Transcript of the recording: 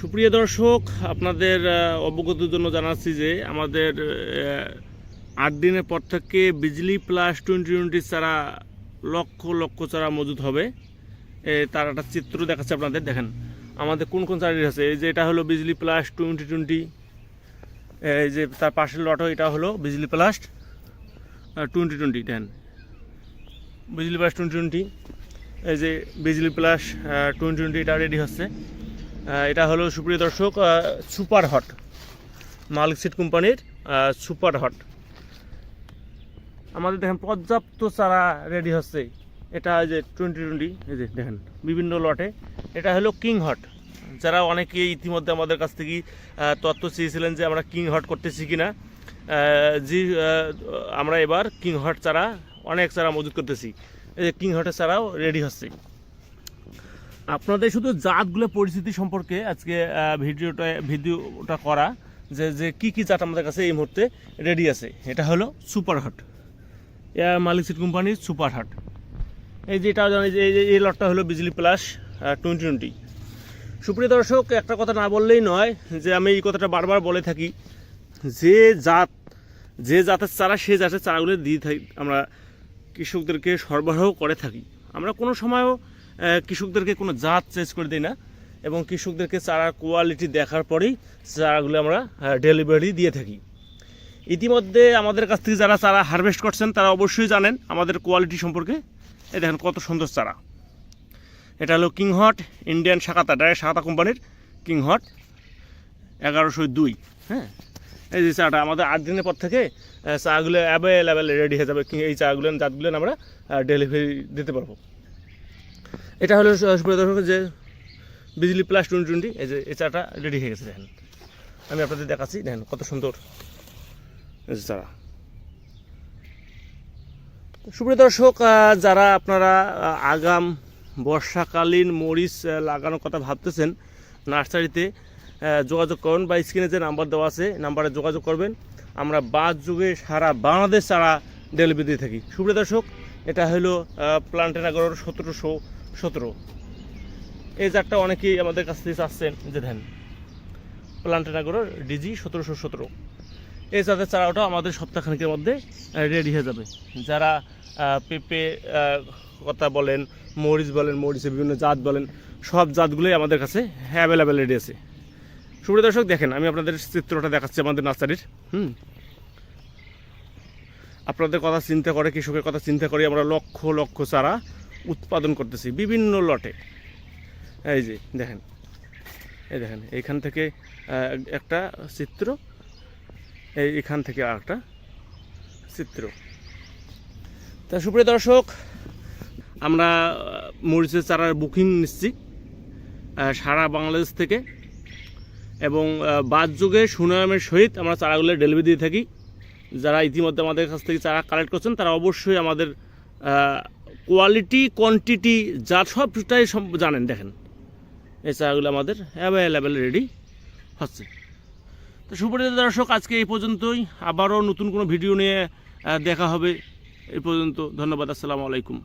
সুপ্রিয় দর্শক, আপনাদের অবগতির জন্য জানাচ্ছি যে আমাদের আট দিনের পর থেকে বিজলি প্লাস টোয়েন্টি টোয়েন্টি চারা লক্ষ লক্ষ চারা মজুদ হবে। তার একটা চিত্র দেখাচ্ছে আপনাদের, দেখেন। আমাদের কোন কোন চারা আছে? এই যে এটা হলো বিজলি প্লাস টোয়েন্টি টোয়েন্টি এই যে তার পাশের লটো এটা হলো Bijli plus twenty twenty then Bijli plus twenty twenty এই যে বিজলি প্লাস টোয়েন্টি টোয়েন্টি এটা রেডি হচ্ছে। এটা হলো সুপ্রিয় দর্শক সুপার হট মালিক সিট কোম্পানির সুপার হট। আমাদের দেখেন পর্যাপ্ত চারা রেডি হচ্ছে। এটা যে টোয়েন্টি টোয়েন্টি এই যে দেখেন বিভিন্ন লটে। এটা হলো কিং হট যারা অনেকে ইতিমধ্যে আমাদের কাছ থেকে তথ্য চেয়েছিলেন যে আমরা কিং হট করতেছি কিনা না আহ, আমরা এবার কিং হট চারা অনেক চারা মজুত করতেছি। এই যে কিং হটের চারাও রেডি হচ্ছে। আপনাদের শুধু জাতগুলো পরিস্থিতি সম্পর্কে আজকে ভিডিওটা ভিডিওটা করা, যে যে কী কী জাত আমাদের কাছে এই মুহূর্তে রেডি আছে। এটা হলো super hot air Malik seed কোম্পানির সুপার হট এই যে এটা জানি যে, এই লটটা হলো বিজলি প্লাস টোয়েন্টি টোয়েন্টি সুপ্রিয় দর্শক, একটা কথা না বললেই নয় যে, আমি এই কথাটা বারবার বলে থাকি, যে জাত, যে জাতের চারা, সে জাতের চারাগুলো দিয়ে থাকি, আমরা কৃষকদেরকে সরবরাহ করে থাকি। আমরা কোনো সময়ও কৃষকদেরকে কোনো জাত চেঞ্জ করে দিই না। এবং কৃষকদেরকে চারার কোয়ালিটি দেখার পরেই চারাগুলো আমরা ডেলিভারি দিয়ে থাকি। ইতিমধ্যে আমাদের কাছ থেকে যারা চারা হারভেস্ট করছেন, তারা অবশ্যই জানেন আমাদের কোয়ালিটি সম্পর্কে। এই দেখেন কত সুন্দর চারা। এটা হলো king hot Indian Sakata direct Sakata কোম্পানির কিং হট এগারোশো দুই। হ্যাঁ? এই যে চাটা আমাদের আট দিনের পর থেকে চাগুলো অ্যাভেলেবেল রেডি হয়ে যাবে। এই চাগুলো জাতগুলো আমরা ডেলিভারি দিতে পারব। এটা হলো দর্শক, যে বিজলি প্লাস টোয়েন্টি টোয়েন্টি এই যে এই চাটা রেডি হয়ে গেছে, দেখেন। আমি আপনাদের দেখাচ্ছি, দেখেন কত সুন্দর। চারা। সুপ্রিয় দর্শক যারা আপনারা আগাম বর্ষাকালীন মরিচ লাগানোর কথা ভাবতেছেন, নার্সারিতে যোগাযোগ করুন বা স্ক্রিনে যে নাম্বার দেওয়া আছে নাম্বারে যোগাযোগ করবেন। আমরা বাদ যুগে সারা বাংলাদেশ ছাড়া ডেলিভারি দিয়ে থাকি। সুপ্রিয় দর্শক, এটা হলো প্লান্টেনাগর সতেরোশো সতেরো। এই জাতটা অনেকেই আমাদের কাছ থেকে চাচ্ছেন যে দেন প্লান্টেনাগর ডিজি সতেরোশো সতেরো। এই জাতের চারাটা আমাদের সপ্তাহখানিকের মধ্যে রেডি হয়ে যাবে। যারা পেঁপে কথা বলেন, মরিচ বলেন, মরিচের বিভিন্ন জাত বলেন, সব জাতগুলোই আমাদের কাছে অ্যাভেলেবেল রেডি আছে। সুপ্রিয় দর্শক, দেখেন, আমি আপনাদের চিত্রটা দেখাচ্ছি আমাদের নার্সারির। হুম। আপনাদের কথা চিন্তা করে, কৃষকের কথা চিন্তা করে আমরা লক্ষ লক্ষ চারা উৎপাদন করতেছি, বিভিন্ন লটে। এই যে, দেখেন। এই দেখেন, এইখান থেকে একটা চিত্র, এই এখান থেকে একটা চিত্র। তা সুপ্রিয় দর্শক, আমরা মরিচের চারার বুকিং নিচ্ছি সারা বাংলাদেশ থেকে। এবং বাদ যুগে সুনামের সহিত আমরা চারাগুলো ডেলিভারি দিয়ে থাকি। যারা ইতিমধ্যে আমাদের কাছ থেকে চারা কালেক্ট করছেন, তারা অবশ্যই আমাদের কোয়ালিটি কোয়ান্টিটি যা সবটাই সব জানেন, দেখেন। এই চাগুলো আমাদের অ্যাভেলেবেল রেডি হচ্ছে। তো সুপরিচিত দর্শক, আজকে এই পর্যন্তই। আবারও নতুন কোনো ভিডিও নিয়ে দেখা হবে। এই পর্যন্ত ধন্যবাদ, আসসালামু আলাইকুম।